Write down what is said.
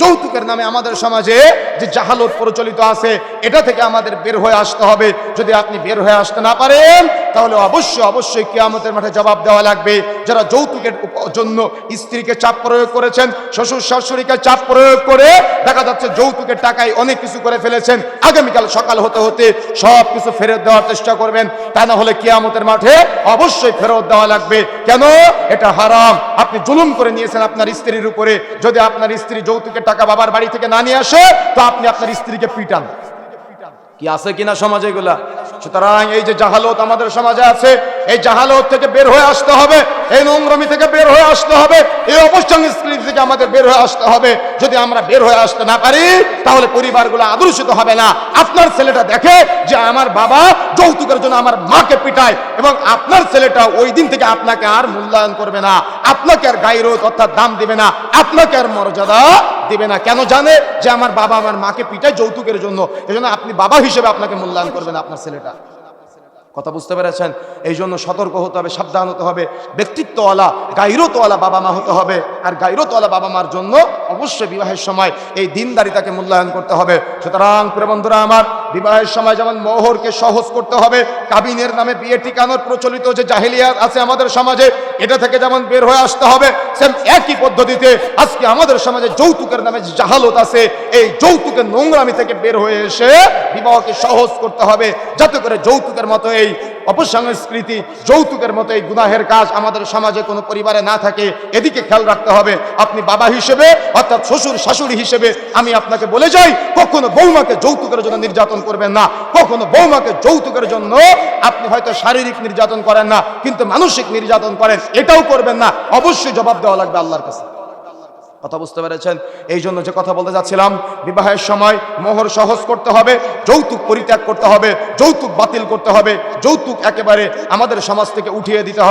যৌতুকের নামে আমাদের সমাজে যে জাহালত প্রচলিত আছে, এটা থেকে আমাদের বের হয়ে আসতে হবে। যদি আপনি বের হয়ে আসতে না পারেন, তাহলে অবশ্যই অবশ্যই কিয়ামতের মাঠে জবাব দেওয়া লাগবে। যারা যৌতুকের জন্য স্ত্রীকে চাপ প্রয়োগ করেছেন, শ্বশুর শাশুড়িকে চাপ প্রয়োগ করে দেখা যাচ্ছে যৌতুকের টাকায় অনেক কিছু করে ফেলেছেন। আগামীকাল সকাল হতে হতে সব কিছু ফেরত দেওয়ার চেষ্টা করবেন। তা না হলে কিয়ামতের মাঠে অবশ্যই ফেরত দেওয়া লাগবে। কেন? এটা হারাম। আপনি জুলুম করে নিয়েছেন আপনার স্ত্রীর উপরে। যদি আপনার স্ত্রী যৌতুকের টাকা বাবার বাড়ি থেকে না নিয়ে আসে, তো আপনি আপনার স্ত্রীকে পিটান। কি আছে কিনা সমাজে এগুলা? সুতরাং এই যে জাহালত আমাদের সমাজে আছে, এই জাহালত থেকে বের হয়ে আসতে হবে, এই নোংরমি থেকে বের হয়ে আসতে হবে, এই অপসংস্কৃতি থেকে আমাদের বের হয়ে আসতে হবে। যদি আমরা বের হয়ে আসতে না পারি, তাহলে পরিবারগুলো আদর্শিত হবে না। আপনার ছেলেটা দেখে যে আমার বাবা যৌতুকের জন্য আমার মাকে পিটায় এবং আপনার ছেলেটা ওই দিন থেকে আপনাকে আর মূল্যায়ন করবে না। আপনাকে আর গাইরোত অর্থাৎ দাম দিবে না। আপনাকে আর মর্যাদা দিবে না। কেন জানে যে আমার বাবা আমার মাকে পিটায় যৌতুকের জন্য। এজন্য আপনি বাবা হিসেবে আপনাকে মূল্যায়ন করবেন আপনার ছেলেটা। কথা বুঝতে পেরেছেন? এই জন্য সতর্ক হতে হবে, সাবধান হতে হবে। ব্যক্তিত্বওয়ালা, গাইরতওয়ালা বাবা মা হতে হবে। আর গাইরতওয়ালা বাবা মার জন্য অবশ্যই বিবাহের সময় এই দিনদারিতাকে মূল্যায়ন করতে হবে। সুতরাং প্রিয় বন্ধুরা আমার বিবাহের সময় যেমন মোহরকে সহজ করতে হবে, কাবিনের নামে বিয়ে টিকানোর প্রচলিত যে জাহিলিয়াত আছে আমাদের সমাজে, এটা থেকে যেমন বের হয়ে আসতে হবে, সেম একই পদ্ধতিতে আজকে আমাদের সমাজে যৌতুকের নামে জাহালত আছে, এই যৌতুকের নোংরামি থেকে বের হয়ে এসে বিবাহকে সহজ করতে হবে, যাতে করে যৌতুকের মতো এই অপসংস্কৃতি, যৌতুকের মতো এই গুনাহের কাজ আমাদের সমাজে কোনো পরিবারে না থাকে, এদিকে খেয়াল রাখতে হবে, আপনি বাবা হিসেবে অর্থাৎ শ্বশুর, শাশুড়ি হিসেবে আমি আপনাকে বলে যাই, কখনো বৌমাকে যৌতুকের জন্য নির্যাতন করবেন না, কখনো বৌমাকে যৌতুকের জন্য আপনি হয়তো শারীরিক নির্যাতন করেন না, কিন্তু মানসিক নির্যাতন করেন, এটাও করবেন না, অবশ্যই জবাব দেওয়া লাগবে আল্লাহর কাছে। কথা বুঝতে পেরেছেন? এই জন্য যে কথা বলতে যাচ্ছিলাম, বিবাহের সময় মোহর সহজ করতে হবে, যৌতুক পরিত্যাগ করতে হবে, যৌতুক বাতিল করতে হবে, যৌতুক একেবারে আমাদের সমাজ থেকে উঠিয়ে দিতে হবে।